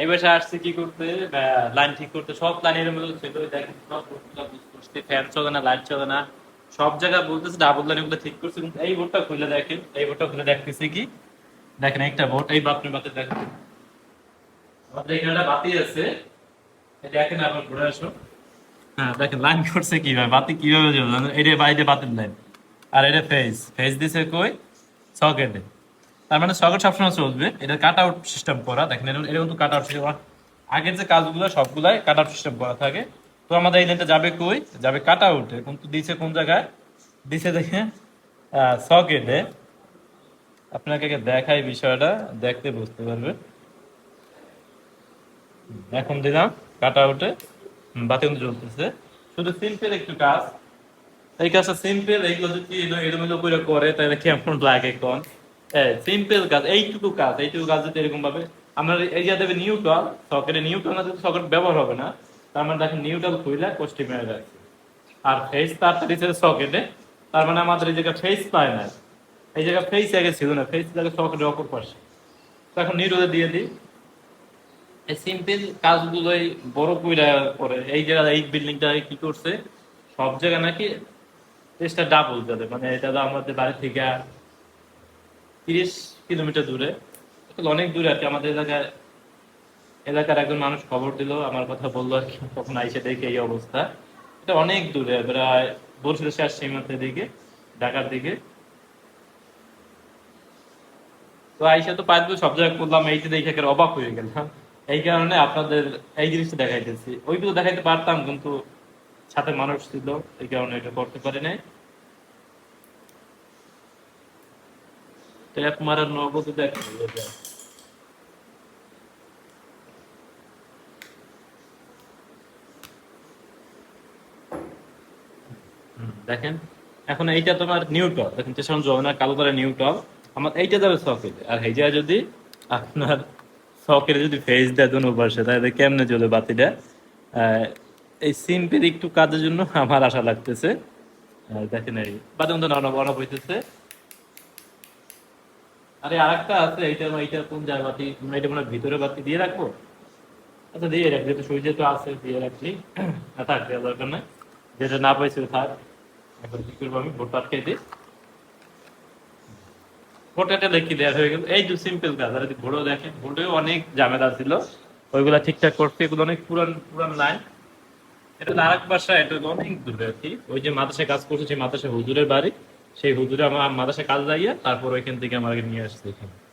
এই বাসা আসছে কি করতে লাইন ঠিক করতে, সব লাইনের মধ্যে ছিল দেখেন ফ্যান চলে না লাইট চলে না, সব জায়গায় বলতেছে ডাবল লাইনগুলো ঠিক করছে, কিন্তু এই বোর্ডটা খুলে দেখেন, এই বোর্ডটা খুলে দেখতেছি কি? দেখেন একটা বোর্ড, এই বাথরুম বাতি দেখেন। আমাদের এখানে একটা বাতি আছে দেখেন আবার ঘুরে আসো। হ্যাঁ দেখেন লাইন করছে কীভাবে, বাতি কীভাবে জ্বলবে এটা বাইরে বাতির লাইন আর এটা ফেজ ফেজ দিছে কই? সকেটে তার মানে সকেট সবসময় চলবে। এটা কাট আউট সিস্টেম করা। দেখেন এরকম এরকম তো কাট আউট সিস্টেম আগের যে কাজগুলো, সবগুলাই কাট আউট সিস্টেম করা থাকে। তো আমাদের এই লাইনটা যাবে কই? যাবে কাট আউটে কিন্তু দিছে কোন জায়গায়? দিছে দেখে সকেটে আপনাকে দেখাই বিষয়টা, দেখতে বুঝতে পারবে। এখন দিলাম কাট আউটে বাতি কিন্তু জ্বলতেছে। শুধু সিম্পল একটু কাজ। এই কাজটা সিম্পল এইগুলো যদি এলোমেলো করে করে, তাহলে কেমন লাগে কোন সিম্পল কাজ, এইটুকু কাজ এইটুকু কাজ যদি এরকম ভাবে আমরা এই যে দেবে নিউট্রাল সকেটে নিউট্রাল যদি সকেট ব্যবহার হবে না, তার মানে দেখেন নিউট্রাল খুইলা কোষ্টি মেরে রাখছে। আর ফেস দিচ্ছে সকেটে তার মানে আমাদের এই জায়গায় ফেস পায় না। এই জায়গায় ফেস আগে ছিল না ফেস জায়গায় সকেটের অপর পাশে। তো এখন নিউট্রালে দিয়ে দিই। এই সিম্পল কাজগুলোই বড় কইরা করে, এই জায়গা এই বিল্ডিংটা কি করছে, সব জায়গায় নাকি চেষ্টা ডাবল যাবে মানে এটা তো আমাদের বাড়ি থেকে তিরিশ কিলোমিটার দূরে। অনেক দূরে আর কি। আমাদের এলাকায়, এলাকার একজন মানুষ খবর দিল, আমার কথা বলল আর কি। তখন আইসে দেখে এই অবস্থা। এটা অনেক দূরে, প্রায় বরিশাল শেষ সীমান্তের দিকে, ঢাকার দিকে। তো আইসা তো পাঁচ সব জায়গায় করলাম এইটা দেখে একেবারে অবাক হয়ে গেলাম। এই কারণে আপনাদের এই জিনিসটা দেখাইতেছি। ওইগুলো দেখাইতে পারতাম, কিন্তু সাথে মানুষ ছিল, এই কারণে এটা করতে পারি নাই। ট্যাপ মারার নগদ দেখা। দেখেন, এখন এইটা তোমার নিউটল দেখেন জমনা কালো নিউটল আমার এইটা যাবে সকেট আর যদি আপনার সকেটে যদি ফেস দেয় দুনো পাশে, তাহলে কেমনে চলে বাতিটা? এই সিম্পের একটু কাজের জন্য আমার আশা লাগতেছে। দেখেন এই তো নরম বরফ হইতেছে। আরে আরেকটা আছে, এইটা এইটা কোন জায়গা বাতি, আমরা এটা মনে ভিতরে বাতি দিয়ে রাখব? আচ্ছা দিয়ে রাখবি তো সুইচে তো আছে, দিয়ে রাখলি না থাক, দেওয়ার দরকার নাই। যেটা না পাইছি থাক। এখন কি করব আমি? ভোট আটকে দিই। ভোটাটা লিখে দেওয়া হয়ে গেল। এই যে সিম্পল কাজ, আর ভোটও দেখেন, ভোটেও অনেক ঝামেলা ছিল। ওইগুলা ঠিকঠাক করতে, এগুলো অনেক পুরান পুরান লাইন এটা আরেক বাসা এটা অনেক দূরে আর কি। ওই যে মাদ্রাসায় কাজ করছে, সেই মাদ্রাসা হুজুরের বাড়ি। সেই হুজুরে আমার মাদাসে কাজ যাইয়া তারপর ওইখান থেকে আমার নিয়ে আসছে এখানে।